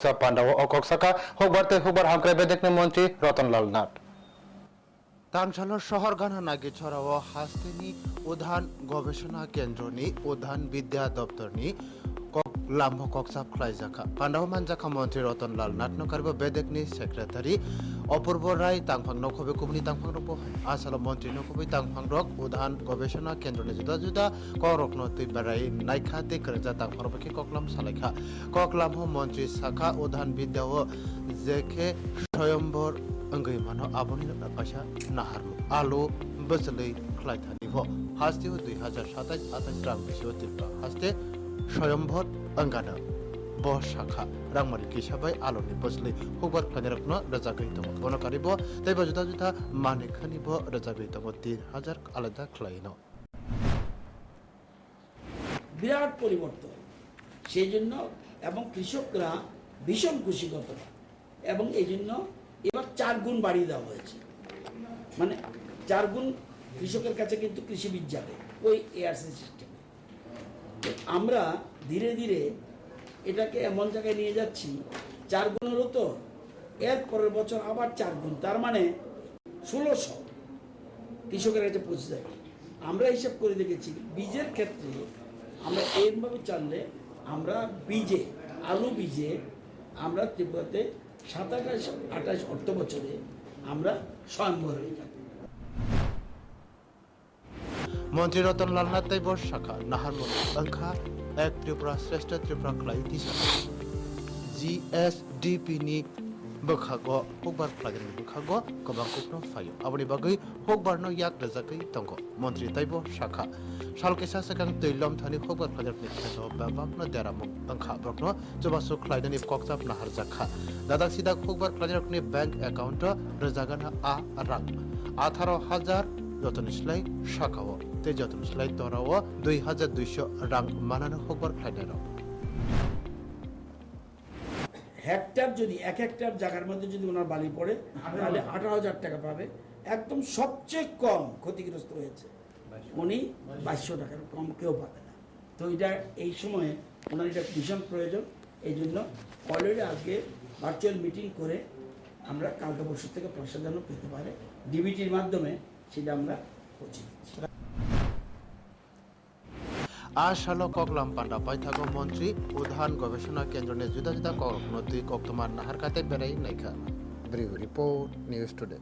পান্ডাও ও কক্সাকা হোকবারতে হোকবার হাঁকড়াবে দেখনে মন্ত্রী রতনলাল নাথ তামসালৰ চহৰ গানা নাগিছৰা ও হাস্তিনি উদ্যান গৱেষণা কেন্দ্ৰনি উধান বিদ্যা কক লাম্ভ ককসাপ খ্লাইজাখা পাণ্ডাহ মানজাখা মন্ত্ৰী ৰতনলাল নাথ নকাৰিব বেদেকনি সেক্ৰেটাৰী অপূৰ্ব ৰায় তাংফাং নখবে কুমনি তাংফাং ৰব আসাম মন্ত্ৰী নখবে তাংফাং ৰক উদ্যান গৱেষণা কেন্দ্ৰনি জুদা জুদা কৰক নতৈ বেৰাই নাইখা তে কৰজা তাংফাং ৰবকে ককলাম সালাইখা ককলাম মন্ত্ৰী শাখা উদ্যান বিদ্যা ও জেখে anggai mano aboni na pasha naharmu alo বসলেই খ্লাইথা নিভ হাস্তেও দুই হাজার সাতাশ আঠাশ রাং বেশিও ত্রিপুরা হাস্তে স্বয়ম্ভর অঙ্গানা ব শাখা রাংমারি কিসাবাই আলোনি বসলে হুবার খানিরকন রজা গইতম বনকারিব তাইবা জুদা জুদা মানে খানিব রজা গইতম তিন হাজার আলাদা খ্লাইন বিরাট পরিবর্তন। সেই জন্য এবং কৃষকরা ভীষণ খুশিগত এবং এই জন্য এবার চার গুণ বাড়িয়ে দেওয়া হয়েছে। মানে চার গুণ কৃষকের কাছে কিন্তু কৃষি বীজ যাবে, ওই এআরসি সিস্টেমে আমরা ধীরে ধীরে এটাকে এমন জায়গায় নিয়ে যাচ্ছি, চার গুণ হলো তো, এর পরের বছর আবার চার গুণ, তার মানে ষোলোশো কৃষকের কাছে পৌঁছে যাবে আমরা হিসাব করে দেখেছি, বীজের ক্ষেত্রে আমরা এইভাবে চাললে আমরা বীজে, আলু বীজে আমরা ত্রিপুরাতে সাতাশ, আঠাশ অর্থ বছরে আমরা স্বয়ংবর হয়ে যাব। মন্ত্রী রতনলাল নাথ তাইব শাখা নাহারমুন অংখা এক ত্রিপুরা শ্রেষ্ঠ ত্রিপুরা খ্লাই দিশা। GSDP ni bokhago hokbar khlagen bokhago kobang kokno fayo aboni bagai hokbar no yak rajakai tongo মন্ত্রী তাইব শাখা। সালকেসা সেকাং তৈলম থানি হকবার ফাজার নি খেতো বাবাক ন দেরাম অংখা ব্রকন জবাসু খ্লাইদানি ককসাপ নাহার জাখা। দাদা সিদা হকবার ফাজার নি ব্যাংক অ্যাকাউন্ট রজাগানা আ, রাং। আঠারো হাজার যতনিসলাই শাখাও। তে যতনিসলাই তরাও দুই হাজার মানানো ফাইনাল হেক্টর যদি, এক হেক্টর জায়গার মধ্যে যদি ওনার বালি পড়ে, তাহলে আঠারো হাজার টাকা পাবে। একদম সবচেয়ে কম ক্ষতিগ্রস্ত হয়েছে। উনি বাইশশো টাকার কম কেউ পাবে না। তো এটা এই সময়ে ওনার এটা ভীষণ প্রয়োজন। এই জন্য অলরেডি আজকে ভার্চুয়াল মিটিং করে আমরা কালকে পরশু থেকে পয়সা যেন পেতে পারে। ডিবিটির মাধ্যমে সেটা আমরা করছি। দিচ্ছি আশালো ককলাম পান্ডা পাইথাগো মন্ত্রী, উদ্যান গবেষণা কেন্দ্র জুদা জুদা কক নদী কক্তমার নাহার কাতে বেড়াই নাইখা। Bureau report, news today.